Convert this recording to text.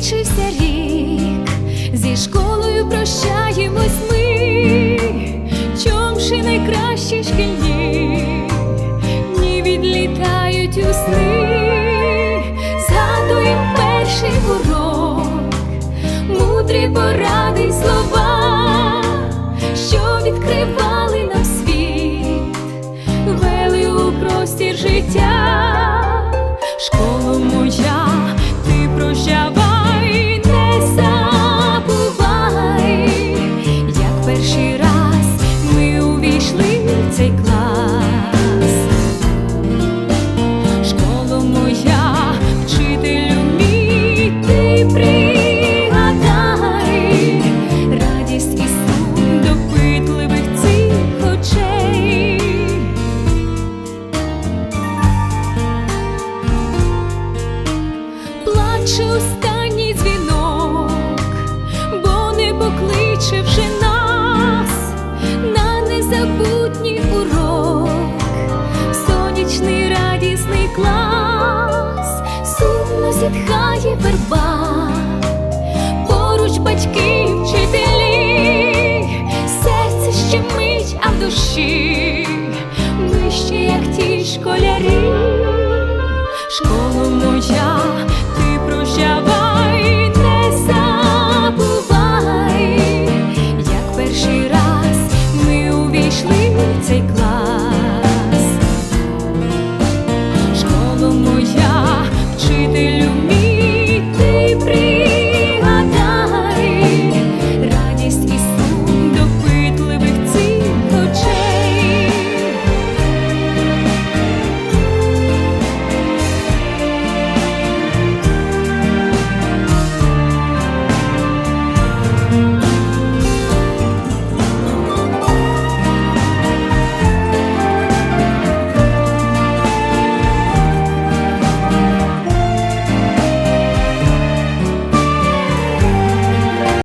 закінчився рік, зі школою прощаємось ми, чомши найкращі шкільні, дні відлітають у сни, згадуєм перший урок, мудрі поради й слова, що відкривали нам світ, вели у простір життя, Плаче останній дзвінок, бо не покличе вже нас на незабутній урок, сонячний радісний клас, сумно зітхає верба, поруч батьки, вчителі, серце щемить, а в душі ми ще як ті школярі.